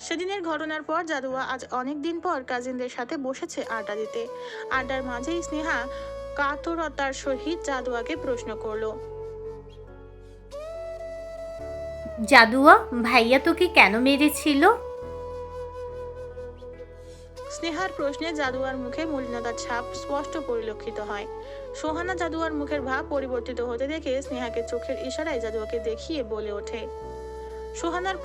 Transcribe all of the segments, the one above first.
সেদিনের ঘটনার পর জাদুয়া আজ অনেক দিন পর কাজিনদের সাথে বসেছে আড্ডা দিতে। আড্ডার মাঝেই স্নেহা কাতরতার সহিত জাদুয়াকে প্রশ্ন করল। জাদুয়া ভাইয়া তোকে কেন মেরেছিল? স্নেহার প্রশ্নে জাদুয়ার মুখে মলিনতার ছাপ স্পষ্ট পরিলক্ষিত হয়। সোহানা জাদুয়ার মুখের ভাব পরিবর্তিত হতে দেখে স্নেহাকে চোখের ইশারায় জাদুয়াকে দেখিয়ে বলে ওঠে। সোহানার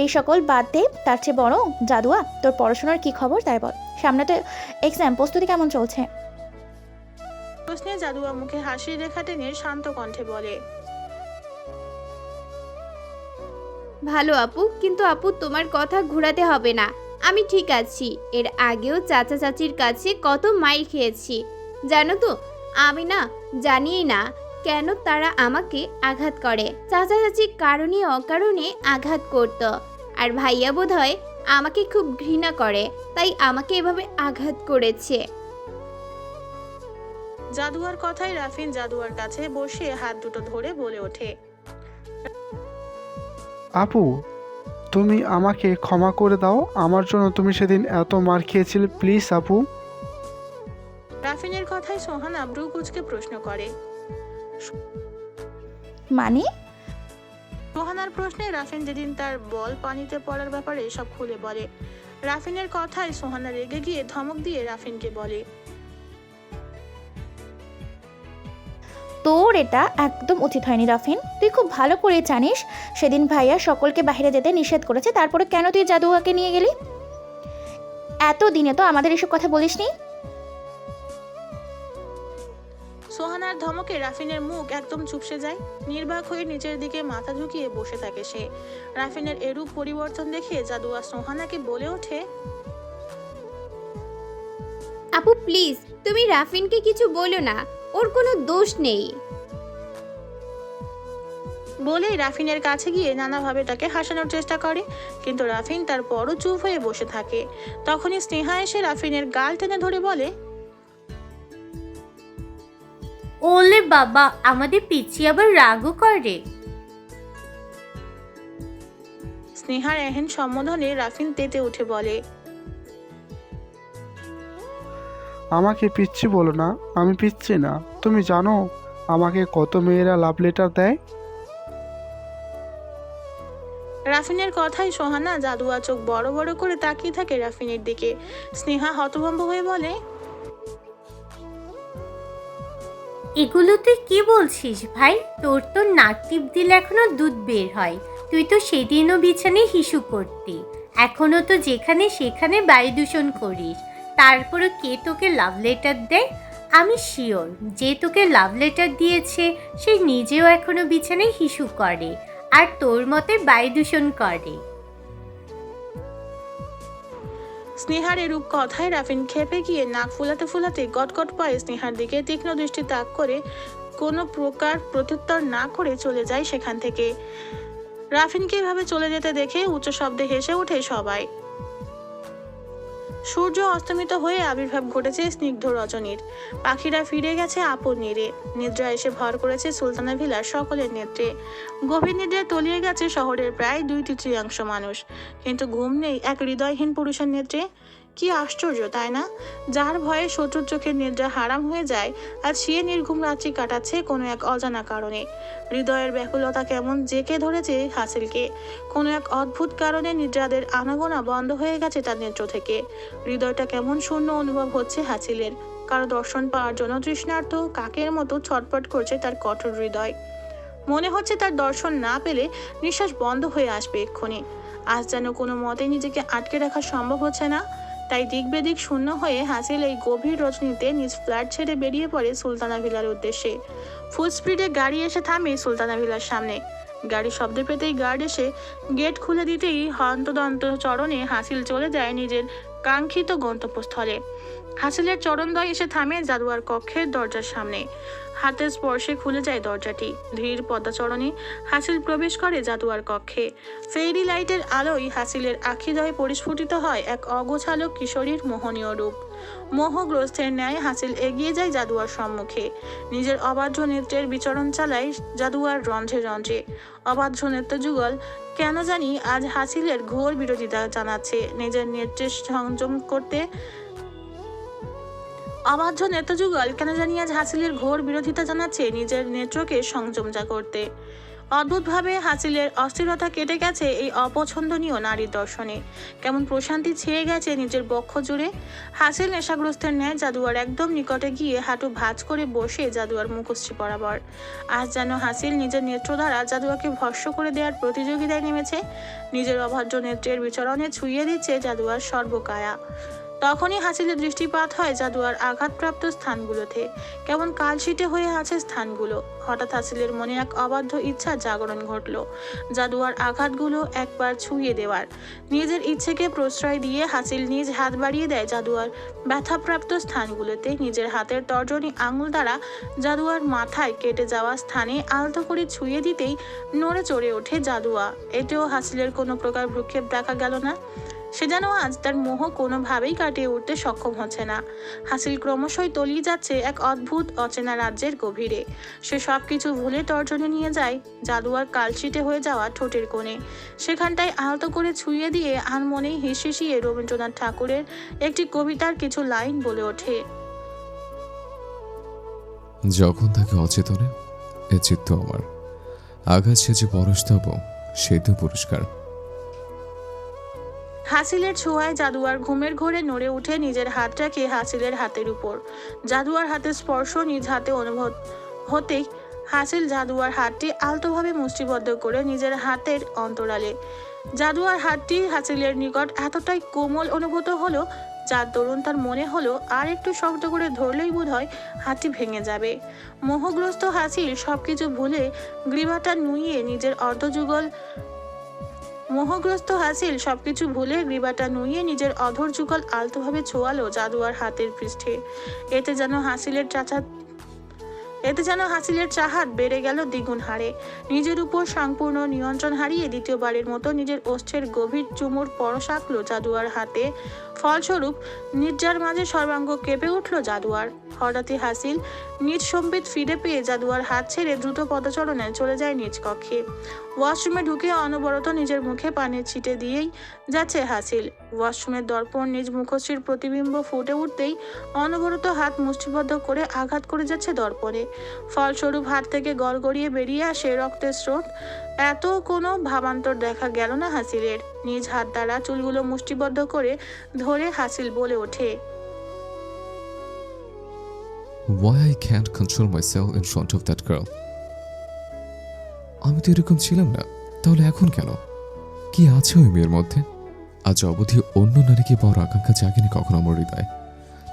এই সকল বাদ দে তার চেয়ে বড় জাদুয়া তোর পড়াশোনার কি খবর তাই বল। সামনে তো এক্সাম প্রস্তুতি কেমন চলছে? প্রশ্নে জাদুয়া মুখে হাসির রেখা টেনে শান্ত কণ্ঠে বলে ভালো আপু কিন্তু আপু তোমার কথা ঘোরাতে হবে না। আমি ঠিক আছি। এর আগেও চাচা চাচির কাছে কত মাইর খেয়েছি। জানো তো আমি না জানিই না কেন তারা আমাকে আঘাত করে? চাচা চাচি কারণে অকারণে আঘাত করত। আর ভাইয়া বোধ হয় আমাকে খুব ঘৃণা করে তাই আমাকে এভাবে আঘাত করেছে। জাদুয়ার কথায় রাফিন জাদুয়ার কাছে বসে হাত দুটো ধরে বলে ওঠে। আপু তুমি আমাকে ক্ষমা করে দাও। আমার জন্য তুমি সেদিন এত মার খেয়েছিলে প্লিজ আপু। রাফিনের কথায় সোহানা ব্রু কুচকে প্রশ্ন করে। মানে? সোহানার প্রশ্নে রাফিন যেদিন তার বল পানিতে পড়ার ব্যাপারে সব খুলে বলে। রাফিনের কথায় সোহানা রেগে গিয়ে ধমক দিয়ে রাফিনকে বলে তোর এটা একদম উচিত হয়নি রাফিন। তুই খুব ভালো করে জানিস সেদিন ভাইয়া সকলকে বাইরে যেতে নিষেধ করেছে তারপরে কেন তুই জাদুয়াকে নিয়ে গেলি? এত দিনে তো আমাদের এসব কথা বলিসনি। সোহানার ধমকে রাফিনের মুখ একদম চুপসে যায়। নির্বাক হয়ে নিচের দিকে মাথা ঝুঁকিয়ে বসে থাকে সে। রাফিনের এরূপ পরিবর্তন দেখে জাদুয়া সোহানাকে বলে ওঠে আপু প্লিজ তুমি রাফিনকে কিছু বলো না ওর কোনো দোষ নেই। বলেই রাফিনের কাছে গিয়ে নানাভাবে তাকে হাসানোর চেষ্টা করে কিন্তু রাফিন তার পরও চুপ হয়ে বসে থাকে। তখনই স্নেহা এসে রাফিনের গাল টেনে ধরে বলে ওলে বাবা আমাদের পিচি আবার রাগও করে। স্নেহার এহেন সম্বোধনে রাফিন তেতে উঠে বলে আমাকে পিচ্ছি বলো না আমি পিচ্ছি না। তুমি জানো আমাকে কত মেয়েরা লাভ লেটার দেয়? রাফিনের কথাই সোহানা জাদুয়া চোখ বড় বড় করে তাকিয়ে থাকে রাফিনের দিকে। স্নেহা হতভম্ব হয়ে বলে এগুলো তুই কি বলছিস ভাই? তোর তো নাক টিপ দিলে এখনও দুধ বের হয়। তুই তো সেদিনও বিছানে হিসু করতি। এখনও তো যেখানে সেখানে বায়ু দূষণ করিস। তারপরে কে তোকে লাভ লেটার দেয়? আমি শিওর যে তোকে লাভ লেটার দিয়েছে, সে নিজেও এখনও বিছানায় হিসু করে। আর তোর মতে বায়ু দূষণ করে। স্নেহার এরূপ কথায় রাফিন খেপে গিয়ে নাক ফুলাতে ফুলাতে গটগট পায়ে স্নেহার দিকে তীক্ষ্ণ দৃষ্টি তাক করে কোনো প্রকার প্রত্যুত্তর না করে চলে যায় সেখান থেকে। রাফিনকে এভাবে চলে যেতে দেখে উচ্চ শব্দে হেসে ওঠে সবাই। সূর্য অস্তমিত হয়ে আবির্ভাব ঘটেছে স্নিগ্ধ রজনীর। পাখিরা ফিরে গেছে আপন নীরে। নিদ্রা এসে ভর করেছে সুলতানা ভিলার সকলের নেত্রে। গভীর নিদ্রায় তলিয়ে গেছে শহরের প্রায় দুই তৃতীয়াংশ মানুষ। কিন্তু ঘুম নেই এক হৃদয়হীন পুরুষের নেত্রে। কি আশ্চর্য, তাই না? যার ভয়ে শত্রুর চোখের নিদ্রা হারাম হয়ে যায় আর সে নির্ঘুম রাত্রি কাটাচ্ছে কোনো এক অজানা কারণে। হৃদয়ের ব্যাকুলতা কেমন জেকে ধরেছে হাসিলকে। কোনো এক অদ্ভুত কারণে নিদ্রাদের আনাগোনা বন্ধ হয়ে গেছে তার নেত্র থেকে। হৃদয়টা কেমন শূন্য অনুভব হচ্ছে হাসিলের। কারও দর্শন পাওয়ার জন্য তৃষ্ণার্থ কাকের মতো ছটপট করছে তার কঠোর হৃদয়। মনে হচ্ছে তার দর্শন না পেলে নিঃশ্বাস বন্ধ হয়ে আসবে এক্ষুনি। আজ যেন কোনো মতে নিজেকে আটকে রাখা সম্ভব হচ্ছে না। তাই দিক বেদিক শূন্য হয়ে হাসিল এই গভীর রজনীতে নিজ ফ্ল্যাট ছেড়ে বেরিয়ে পড়ে সুলতানা ভিলার উদ্দেশ্যে। ফুল স্পিডে গাড়ি এসে থামে সুলতানা ভিলার সামনে। গাড়ির শব্দ পেতেই গার্ড এসে গেট খুলে দিতেই হন্তদন্ত চরণে হাসিল চলে যায় নিজের কাঙ্ক্ষিত গন্তব্যস্থলে। হাসিলের চরণদ্বয় এসে থামে জাদুয়ার কক্ষের দরজার সামনে। হাতের স্পর্শে খুলে যায় দরজাটি। ধীর পদাচরণে হাসিল প্রবেশ করে জাদুয়ার কক্ষে। ফেরি লাইটের আলোয় হাসিলের আখিদয়ে পরিস্ফুটিত হয় এক অগোছালো কিশোরীর মোহনীয় রূপ। মোহগ্রস্তের ন্যায় হাসিল এগিয়ে যায় জাদুয়ার সম্মুখে। নিজের অবাধ্য নেত্রের বিচরণ চালায় জাদুয়ার রন্ধ্রে রন্ধ্রে। অবাধ্য নেত্র যুগল কেন জানি আজ হাসিলের ঘোর বিরোধিতা জানাচ্ছে। নিজের নেত্রের সংযম করতে অবাধ্য নেত্রযুগল কেন জানি আজ হাসিলের ঘোর বিরোধিতা জানাচ্ছে নিজের নেত্রকে সংযম যা করতে। অদ্ভুতভাবে হাসিলের অস্থিরতা কেটে গেছে এই অপছন্দনীয় নারীর দর্শনে। কেমন প্রশান্তি ছেয়ে গেছে নিজের বক্ষ জুড়ে। হাসিল নেশাগ্রস্তের ন্যায় জাদুয়ার একদম নিকটে গিয়ে হাঁটু ভাঁজ করে বসে জাদুয়ার মুখশ্রী বরাবর। আজ যেন হাসিল নিজের নেত্র দ্বারা জাদুয়াকে ভস্য করে দেওয়ার প্রতিযোগিতায় নেমেছে। নিজের অভাজ্য নেত্রের বিচরণে ছুঁয়ে দিচ্ছে জাদুয়ার সর্বকায়া। তখনই হাসিলের দৃষ্টিপাত হয় জাদুয়ার আঘাতপ্রাপ্ত স্থানগুলোতে। কেমন কালশিটে হয়ে আছে স্থানগুলো। হঠাৎ হাসিলের মনে এক অবাধ্য ইচ্ছা জাগরণ ঘটল। জাদুয়ার আঘাতগুলো একবার ছুঁয়ে দেওয়ার। নিজের ইচ্ছেকে প্রশ্রয় দিয়ে হাসিল নিজ হাত বাড়িয়ে দেয় জাদুয়ার ব্যথাপ্রাপ্ত স্থানগুলোতে। নিজের হাতের তর্জনী আঙুল দ্বারা জাদুয়ার মাথায় কেটে যাওয়া স্থানে আলতো করে ছুঁয়ে দিতেই নড়ে চড়ে ওঠে জাদুয়া। এতেও হাসিলের কোনো প্রকার ভ্রুক্ষেপ দেখা গেল না। সে যেন আজ তার মোহ কোনোভাবেই কাটিয়ে উঠতে সক্ষম হচ্ছে না। হাসিল ক্রমশই তলিয়ে যাচ্ছে এক অদ্ভুত, অচেনা রাজ্যের গভীরে। সে সব কিছু ভুলে তর্জনে নিয়ে যায় জাদুয়ার কালশিটে হয়ে যাওয়া ঠোঁটের কোণে। সেখানটায় আহত করে ছুঁয়ে দিয়ে আর মনেই হিসিয়ে রবীন্দ্রনাথ ঠাকুরের একটি কবিতার কিছু লাইন বলে ওঠে। যখন তাকে অচেতনে, এ চিত্ত আমার। আঘাত সেজে পরশতব সে তো পুরস্কার হাসিলের ছোঁয়ায় জাদুয়ার ঘুমের ঘোরে নড়ে উঠে নিজের হাতটাকে হাসিলের হাতের উপর। জাদুয়ার হাতের স্পর্শ, নিজ হাতে অনুভব হতেই হাসিল জাদুয়ার হাতটি আলতোভাবে মুষ্টিবদ্ধ করে নিজের হাতের অন্তরালে। জাদুয়ার হাতটি হাসিলের নিকট এতটাই কোমল অনুভূত হলো, যার দরুন তার মনে হলো, আর একটু শক্ত করে ধরলেই বোধ হয় হাতটি ভেঙে যাবে। মোহগ্রস্ত হাসিল সবকিছু ভুলে, গ্রীবাটা নুইয়ে নিজের অর্ধযুগল মোহগ্রস্ত হাসিল সবকিছু ভুলে গ্রীবাটা নুইয়ে নিজের অধর যুগল আলতোভাবে ছোয়ালো জাদুয়ার হাতের পৃষ্ঠে। এতে যেন হাসিলের চাচা এতে যেন হাসিলের চাহাত বেড়ে গেল দ্বিগুণ হারে। নিজের উপর সম্পূর্ণ নিয়ন্ত্রণ হারিয়ে দ্বিতীয়বারের মতো নিজের ওষ্ঠের গভীর চুমুর পরশ আঁকলো জাদুয়ার হাতে। ফলস্বরূপ নির্জার মাঝে সর্বাঙ্গ কেঁপে উঠল জাদুয়ার। হঠাৎই হাসিল, নিজ সম্বিত ফিরে পেয়ে জাদুয়ার হাত ছেড়ে দ্রুত পদচরণে চলে যায় নিজ কক্ষে। ওয়াশরুমে ঢুকে অনবরত নিজের মুখে পানির ছিটে দিয়েই যাচ্ছে হাসিল। ওয়াশরুমের দর্পণ নিজ মুখশ্রীর প্রতিবিম্ব ফুটে উঠতেই অনবরত হাত মুষ্টিবদ্ধ করে আঘাত করে যাচ্ছে দর্পণে। ফলস্বরূপ হাত থেকে গড়গড়িয়ে বেরিয়ে আসে রক্তের স্রোত। এত কোনো ভাবান্তর দেখা গেল না হাসিলের নিজ হাত দ্বারা চুলগুলো মুষ্টিবদ্ধ করে ধরে হাসিল বলে ওঠে। I can't control myself in front of that girl আমি তো এরকম ছিলাম না। তাহলে এখন কেন? কি আছে ওই মেয়ের মধ্যে? আজ অবধি অন্য নারীকে পাওয়ার আকাঙ্ক্ষা জাগেনি কখনো আমার হৃদয়ে।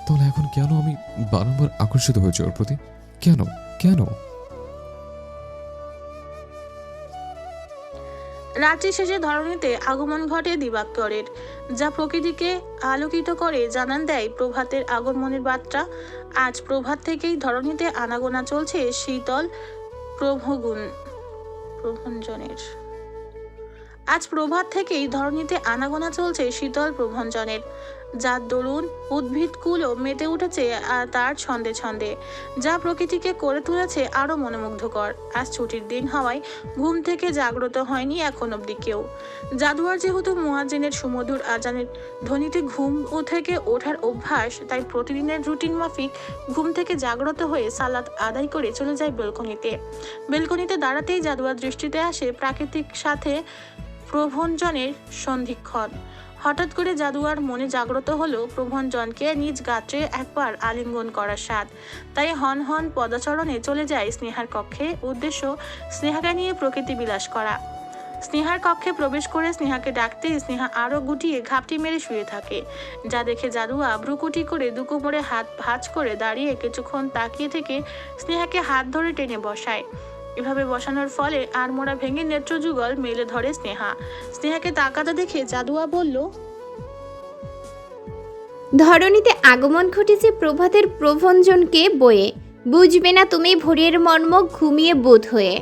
তাহলে এখন কেন আমি বারংবার আকর্ষিত হয়েছি ওর প্রতি? কেন? কেন? রাত্রি শেষে ধরণীতে আগমন ঘটে দিবাকরের, যা প্রকৃতিকে আলোকিত করে জানান দেয় প্রভাতের আগমনের বার্তা। আজ প্রভাত থেকেই ধরণীতে আনাগোনা চলছে শীতল প্রভগুণ, প্রভঞ্জনের। আজ প্রভাত থেকেই ধরণীতে আনাগোনা চলছে শীতল প্রভঞ্জনের। যার দরুন উদ্ভিদকুলও মেতে উঠেছে তার ছন্দে ছন্দে, যা প্রকৃতিকে করে তুলেছে আরও মনোমুগ্ধকর। আজ ছুটির দিন হওয়ায় ঘুম থেকে জাগ্রত হয়নি এখন অবধি কেউ। জাদুয়ার যেহেতু মুয়াজ্জিনের সুমধুর আজানের ধ্বনিতে ঘুম ও থেকে ওঠার অভ্যাস, তাই প্রতিদিনের রুটিন মাফিক ঘুম থেকে জাগ্রত হয়ে সালাত আদায় করে চলে যায় বেলকনিতে। বেলকনিতে দাঁড়াতেই জাদুয়ার দৃষ্টিতে আসে প্রাকৃতিক সাথে প্রভঞ্জনের সন্ধিক্ষণ। হঠাৎ করে জাদুয়ার মনে জাগ্রত হলো প্রভঞ্জনকে নিজ গাত্রে একবার আলিঙ্গন করার স্বাদ। তাই হন হন পদাচরণে চলে যায় স্নেহার কক্ষে। উদ্দেশ্য, স্নেহাকে নিয়ে প্রকৃতি বিলাস করা। স্নেহার কক্ষে প্রবেশ করে স্নেহাকে ডাকতে স্নেহা আরও গুটিয়ে ঘাপটি মেরে শুয়ে থাকে। যা দেখে জাদুয়া ভ্রুকুটি করে দুকোমরে হাত ভাঁজ করে দাঁড়িয়ে কিছুক্ষণ তাকিয়ে থেকে স্নেহাকে হাত ধরে টেনে বসায়। এভাবে বসানোর ফলে আর মোড়া ভেঙে নেত্রযুগল মেলে ধরে স্নেহা। স্নেহাকে তাকাতে দেখে জাদুয়া বলল ধরণীতে আগমন ঘটেছে প্রভাতের প্রভঞ্জনকে বয়ে। বুঝবে না তুমি ভোরের মর্ম ঘুমিয়ে বোধ হয়ে।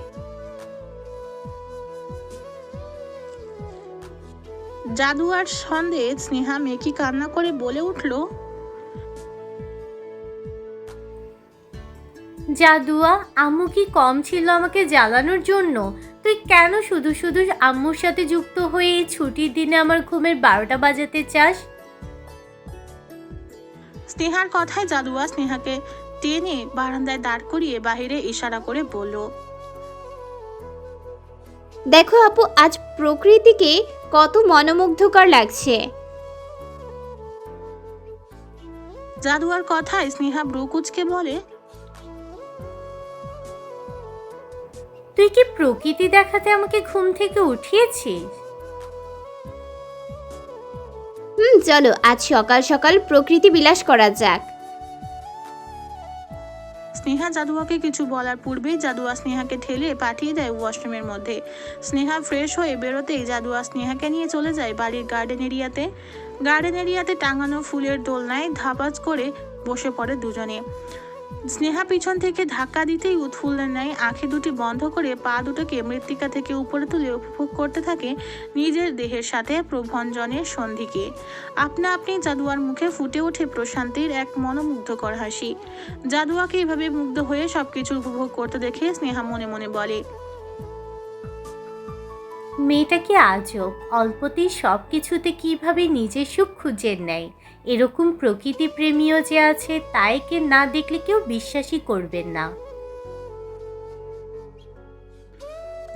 জাদুয়ার সন্দেহ স্নেহা মেকি কান্না করে বলে উঠল জাদুয়া আম্মু কি কম ছিল আমাকে জ্বালানোর জন্য? তুই কেন শুধু শুধু আম্মুর সাথে যুক্ত হয়ে এই ছুটির দিনে আমার ঘুমের বারোটা বাজাতে চাস? স্নেহার কথায় জাদুয়া স্নেহাকে টেনে বারান্দায় দাঁড় করিয়ে বাহিরে ইশারা করে বলল দেখো আপু আজ প্রকৃতিকে কত মনোমুগ্ধকর লাগছে। জাদুয়ার কথায় স্নেহা ব্রুকুচকে বলে তুই কি প্রকৃতি দেখাতে আমাকে ঘুম থেকে উঠিয়েছিস? হুম চলো আজ সকাল সকাল প্রকৃতি বিলাস করা যাক। স্নেহা জাদুয়াকে কিছু বলার পূর্বেই জাদুয়া স্নেহাকে ঠেলে পাঠিয়ে দেয় ওয়াশরুমের মধ্যে। স্নেহা ফ্রেশ হয়ে বেরোতেই জাদুয়া স্নেহাকে নিয়ে চলে যায় বাড়ির গার্ডেন এরিয়াতে। গার্ডেন এরিয়াতে টাঙানো ফুলের দোলনায় ধাপাজ করে বসে পড়ে দুজনে। স্নেহা পিছন থেকে ধাক্কা দিতেই উৎফুল্লের ন্যায় আঁখি দুটি বন্ধ করে পা দুটোকে মৃত্তিকা থেকে উপরে তুলে উপভোগ করতে থাকে নিজের দেহের সাথে প্রভঞ্জনের সন্ধিকে। আপনা আপনি জাদুয়ার মুখে ফুটে ওঠে প্রশান্তির এক মনোমুগ্ধকর হাসি। জাদুয়াকে এভাবে মুগ্ধ হয়ে সবকিছু উপভোগ করতে দেখে স্নেহা মনে মনে বলে মেয়েটা কি আজব অল্পতেই সব কিছুতে কীভাবে নিজের সুখ খুঁজে নেয়? এরকম প্রকৃতি প্রেমীও যে আছে তাইকে না দেখলে কেউ বিশ্বাসই করবেন না।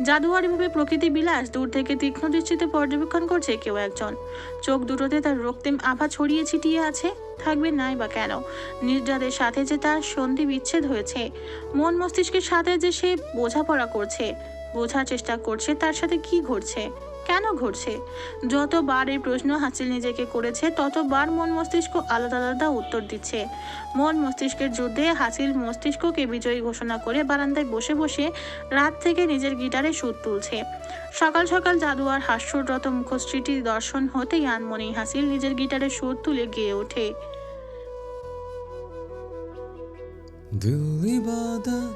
জাদুয়ার এভাবে প্রকৃতি বিলাস, দূর থেকে তীক্ষ্ণ দৃষ্টিতে পর্যবেক্ষণ করছে কেউ একজন। চোখ দুটোতে তার রক্তিম আভা ছড়িয়ে ছিটিয়ে আছে, থাকবে নাই বা কেন? নির্জাদের সাথে যে তার সন্ধি বিচ্ছেদ হয়েছে, মন মস্তিষ্কের সাথে যে সে বোঝাপড়া করছে, বোঝার চেষ্টা করছে, তার সাথে কি ঘটছে? কেন ঘটছে যতবার এই প্রশ্ন হাসিল নিজেকে করেছে ততবার মন মস্তিষ্ক আলাদা আলাদা উত্তর দিচ্ছে মন মস্তিষ্কের যুদ্ধে হাসিল মস্তিষ্ককে বিজয়ী ঘোষণা করে বারান্দায় বসে বসে রাত থেকে নিজের গিটারে সুর তুলছে সকাল সকাল জাদুয়ার হাস্যরত মুখশ্রীটি দর্শন হতেই আনমনি হাসিল নিজের গিটারে সুর তুলে গেয়ে ওঠে दिल इबादत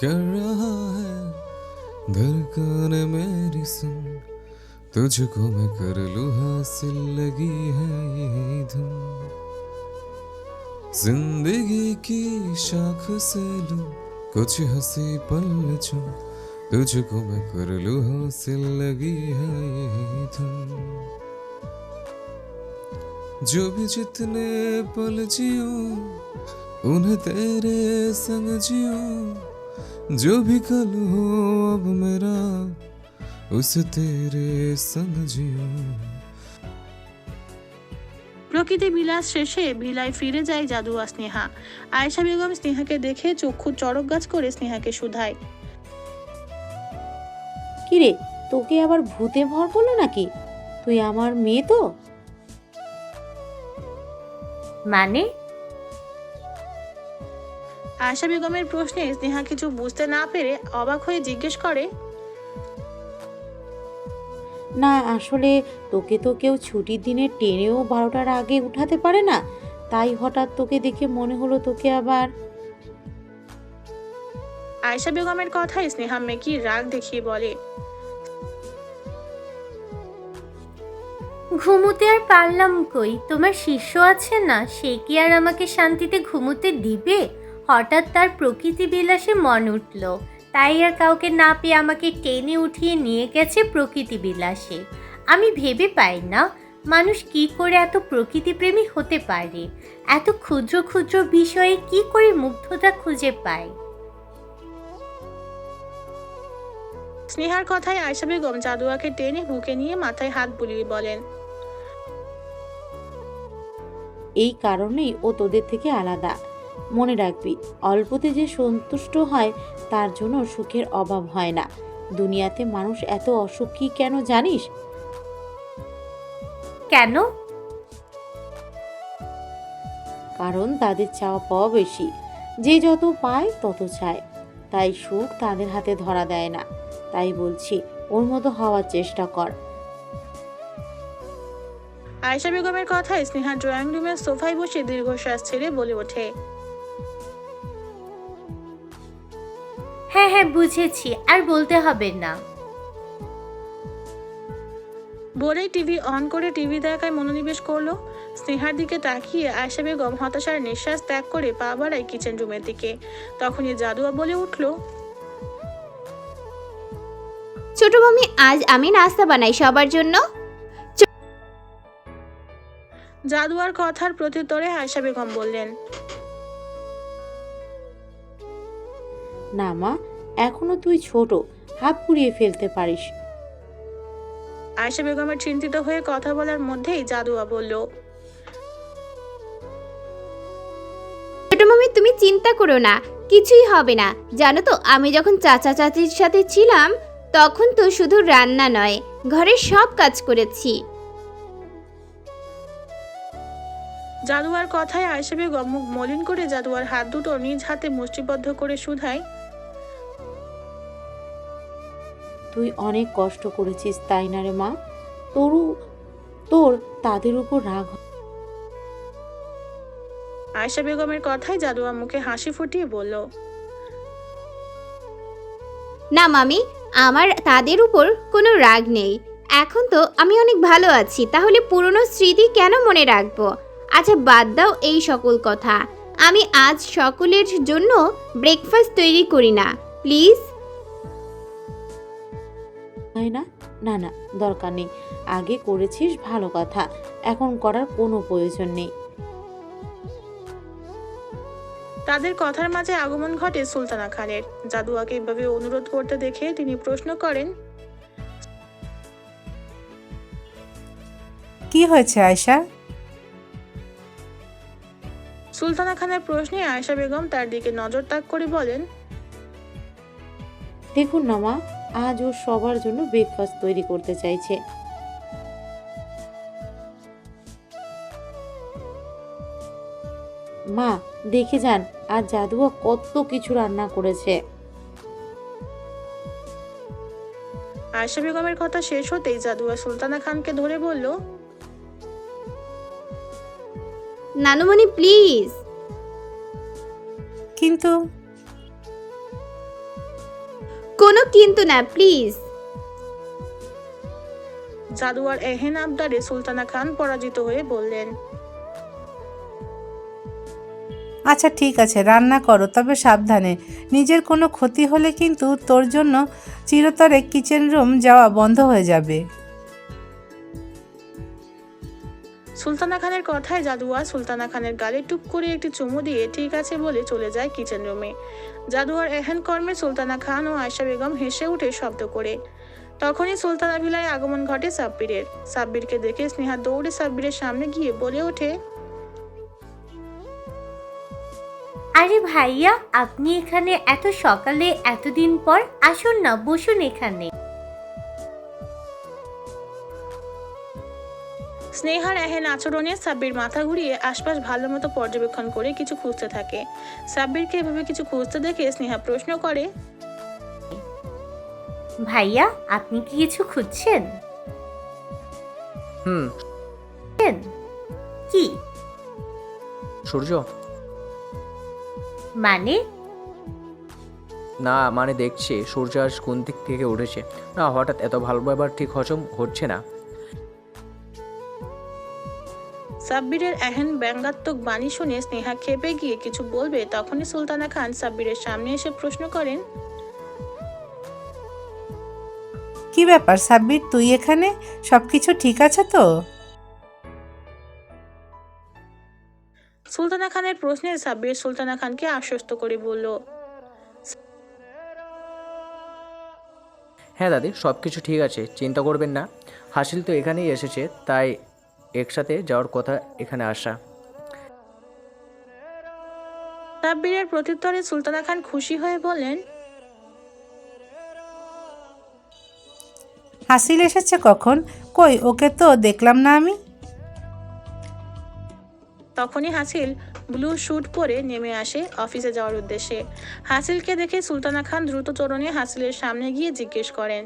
कर रहा है धड़कन मेरी सुन तुझको मैं कर लूँ हासिल, लगी है ये धुन। ज़िंदगी की शाख से लूँ, कुछ हँसी पल चुन तुझको मैं कर लूँ हासिल, लगी है ये धुन। जो भी जितने पल जियो, उन्हें तेरे संग जियो। जो भी कल हो, अब मेरा उसे तेरे संग जियो প্রকৃতি বিলাস শেষে ভিলায় ফিরে যায় জাদুয়া স্নেহা আয়েশা বেগম স্নেহাকে দেখে চক্ষু চড়ক গাছ করে স্নেহাকে শুধায় কিরে তোকে আবার ভূতে ভর করলো নাকি তুই আমার মেয়ে তো মানে আয়েশা বেগমের প্রশ্নে স্নেহা কিছু বুঝতে না পেরে অবাক হয়ে জিজ্ঞেস করে না আসলে তোকে তো কেউ ছুটির দিনে টেনেও বারোটার আগে উঠাতে পারে না। তাই হঠাৎ তোকে দেখে মনে হলো তোকে আবার। আয়েশা বেগমের কথায় স্নেহা মেকি রাগ দেখিয়ে বলে ঘুমোতে আর পারলাম কই? তোমার শিষ্য আছে না? সে কি আর আমাকে শান্তিতে ঘুমোতে দিবে? হঠাৎ তার প্রকৃতি বিলাসে মন উঠল। তাই আর কাউকে না পেয়ে আমাকে টেনে উঠিয়ে নিয়ে গেছে প্রকৃতি বিলাসে আমি ভেবে পাই না মানুষ কি করে এত প্রকৃতিপ্রেমী হতে পারে। এত ক্ষুদ্র ক্ষুদ্র বিষয়ে কি করে মুগ্ধতা খুঁজে পায় স্নেহার কথায় আয়েশা বেগম জাদুয়াকে টেনে বুকে নিয়ে মাথায় হাত বুলিয়ে বলেন এই কারণেই ও তোদের থেকে আলাদা। মনে রাখবি অল্পতে যে সন্তুষ্ট হয় তার জন্য সুখের অভাব হয় না। দুনিয়াতে মানুষ এত অসুখী কেন জানিস? কেন? কারণ তাদের চাওয়া পাওয়া বেশি। যে যত পায় তত চায়। তাই সুখ তাদের হাতে ধরা দেয় না। তাই বলছি ওর মতো হওয়ার চেষ্টা কর। আয়েশা বেগমের কথায় স্নেহা ড্রয়িং রুমের সোফায় বসে দীর্ঘশ্বাস ছেড়ে বলে ওঠে। হ্যাঁ হ্যাঁ বুঝেছি আর বলতে হবে না। বলেই টিভি অন করে টিভি দেখায় মনোনিবেশ করল। স্নেহার দিকে তাকিয়ে আয়সা বেগম হতাশার নিঃশ্বাস ত্যাগ করে পা বাড়ায় কিচেন রুমের দিকে। তখনই জাদুয়া বলে উঠল ছোট মামি আজ আমি নাস্তা বানাই সবার জন্য? জাদুয়ার কথার প্রত্যুত্তরে আয়সা বেগম বললেন না মা। এখনও তুই ছোট হাত পুড়িয়ে ফেলতে পারিস। আয়সা বেগমের চিন্তিত হয়ে কথা বলার মধ্যেই জাদুয়া বলল ছোট মামি তুমি চিন্তা করো না কিছুই হবে না। জানো তো আমি যখন চাচা চাচির সাথে ছিলাম তখন তো শুধু রান্না নয় ঘরের সব কাজ করেছি। জাদুয়ার কথায় আয়সা বেগম মুখ মলিন করে জাদুয়ার হাত দুটো নিজ হাতে মুষ্টিবদ্ধ করে শুধায় তুই অনেক কষ্ট করেছিস তাই না রে মা? তোরও তোর তাদের উপর রাগ হয়। আয়সা বেগমের কথায় জাদুয়া মুখে হাসি ফুটিয়ে বলল না মামি আমার তাদের উপর কোনো রাগ নেই। এখন তো আমি অনেক ভালো আছি তাহলে পুরনো স্মৃতি কেন মনে রাখব? আচ্ছা বাদ দাও এই সকল কথা। আমি আজ সকলের জন্য ব্রেকফাস্ট তৈরি করি না। প্লিজ? হয় না? না না দরকার নেই। আগে করেছিস ভালো কথা। এখন করার কোনো প্রয়োজন নেই। তাদের কথার মাঝে আগমন ঘটে সুলতানা খানের। জাদুয়াকে এভাবে অনুরোধ করতে দেখে তিনি প্রশ্ন করেন কি হয়েছে আয়শা? সুলতানা খানের প্রশ্নে আয়সা বেগম তার দিকে নজর তাক করে বলেন দেখুন না মা আজ ও সবার জন্য ব্রেকফাস্ট তৈরি করতে চাইছে। মা দেখে যান আজ জাদুয়া কত কিছু রান্না করেছে। আয়সা বেগমের কথা শেষ হতেই জাদুয়া সুলতানা খানকে ধরে বলল নানুমণি প্লিজ কিন্তু কোনো কিন্তু না প্লিজ। জাদুয়ার এহেন আবদারে সুলতানা খান পরাজিত হয়ে বললেন আচ্ছা ঠিক আছে রান্না করো তবে সাবধানে। নিজের কোনো ক্ষতি হলে কিন্তু তোর জন্য চিরতরে কিচেন রুম যাওয়া বন্ধ হয়ে যাবে। সুলতানা খানের কথায় জাদুয়া সুলতানা খানের গালে টুপ করে একটি চুমু দিয়ে ঠিক আছে বলে চলে যায় কিচেন রুমে। জাদুয়ার এহেন কর্মে সুলতানা খান ও আয়সা বেগম হেসে উঠে শব্দ করে। তখনই সুলতানা ভিলায় আগমন ঘটে সাব্বিরের। সাব্বিরকে দেখে স্নেহা দৌড়ে সাব্বিরের সামনে গিয়ে বলে ওঠে, আরে ভাইয়া, আপনি এখানে এত সকালে, এতদিন পর আসুন না, বসুন এখানে। স্নেহার এহেন আচরণে সাব্বির মাথা ঘুরিয়ে আশপাশ ভালো মতো পর্যবেক্ষণ করে কিছু খুঁজতে থাকে। সাব্বিরকে এভাবে কিছু খুঁজতে দেখে স্নেহা প্রশ্ন করে ভাইয়া আপনি কি কিছু খুঁজছেন? হুম। কি? সূর্য। মানে? না মানে দেখছি সূর্য আজ কোন দিক থেকে উঠেছে? না হঠাৎ এত ভালো ব্যবহার ঠিক হজম হচ্ছে না। সাব্বিরের এহেন ব্যঙ্গাত্মক বাণী শুনে স্নেহা খেপে গিয়ে কিছু বলবে তখনই সুলতানা খান সাব্বিরের সামনে এসে প্রশ্ন করেন কি ব্যাপার সাব্বির তুই এখানে? সব কিছু ঠিক আছে তো? সুলতানা খানের প্রশ্নে সাব্বির সুলতানা খানকে আশ্বস্ত করে বলল হ্যাঁ দাদি সব কিছু ঠিক আছে চিন্তা করবেন না। হাসিল তো এখানেই এসেছে তাই একসাথে যাওয়ার কথা এখানে আসা। সাব্বিরের প্রত্যুত্তরে সুলতানা খান খুশি হয়ে বললেন হাসিল এসেছে কখন? কই ওকে তো দেখলাম না আমি। তখনই হাসিল ব্লু স্যুট পরে নেমে আসে অফিসে যাওয়ার উদ্দেশ্যে। হাসিলকে দেখে সুলতানা খান দ্রুত চরণে হাসিলের সামনে গিয়ে জিজ্ঞেস করেন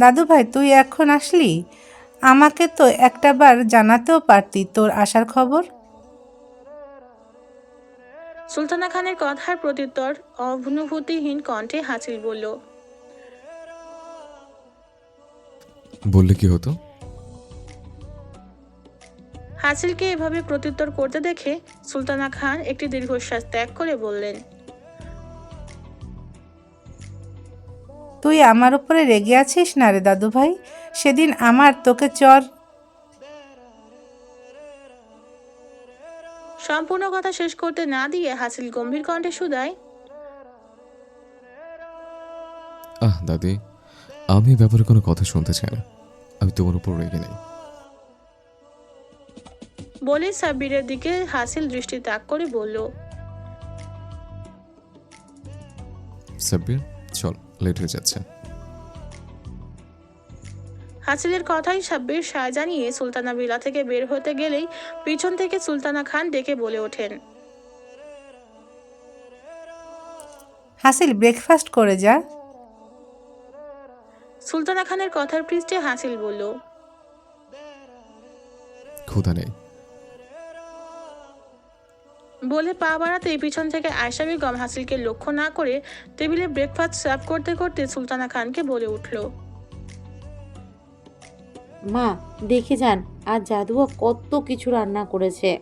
দাদু ভাই তুই এখন আসলি? আমাকে তো একটাবার জানাতেও পারতি তোর আসার খবর। সুলতানা খানের কথার প্রত্যুত্তর অভনুভূতিহীন কণ্ঠে হাসিল বলল বললে কি হতো? হাসিলকে এভাবে প্রত্যুত্তর করতে দেখে সুলতানা খান একটি দীর্ঘশ্বাস ত্যাগ করে বললেন তুই আমার উপরে রেগে আছিস না রে দাদু ভাই সেদিন আমার তোকে চর। সম্পূর্ণ কথা শেষ করতে না দিয়ে হাসিল গম্ভীর কণ্ঠে শুধায় আহ দাদি আমি এ ব্যাপারে কোনো কথা শুনতে চাই না। আমি তোমার উপর রেগে নেই। বলে সাব্বিরের দিকে হাসিল দৃষ্টি তাক করে বলল সাব্বির চল। লেট হয়ে যাচ্ছে। হাসিলের কথাই সাব্বির সায় জানিয়ে সুলতানা বিলা থেকে বের হতে গেলেই পিছন থেকে সুলতানা খান ডেকে বলে ওঠেন। হাসিল ব্রেকফাস্ট করে যা। সুলতানা খানের কথার পৃষ্ঠে হাসিল বলল ক্ষুধা নেই। বলে পা বাড়াতেই পিছন থেকে আয়সা গম হাসিলকে লক্ষ্য না করে টেবিলে ব্রেকফাস্ট সার্ভ করতে করতে সুলতানা খানকে বলে উঠল। মা, দেখে যান, আর জাদুয়া কত কিছু রান্না করেছে।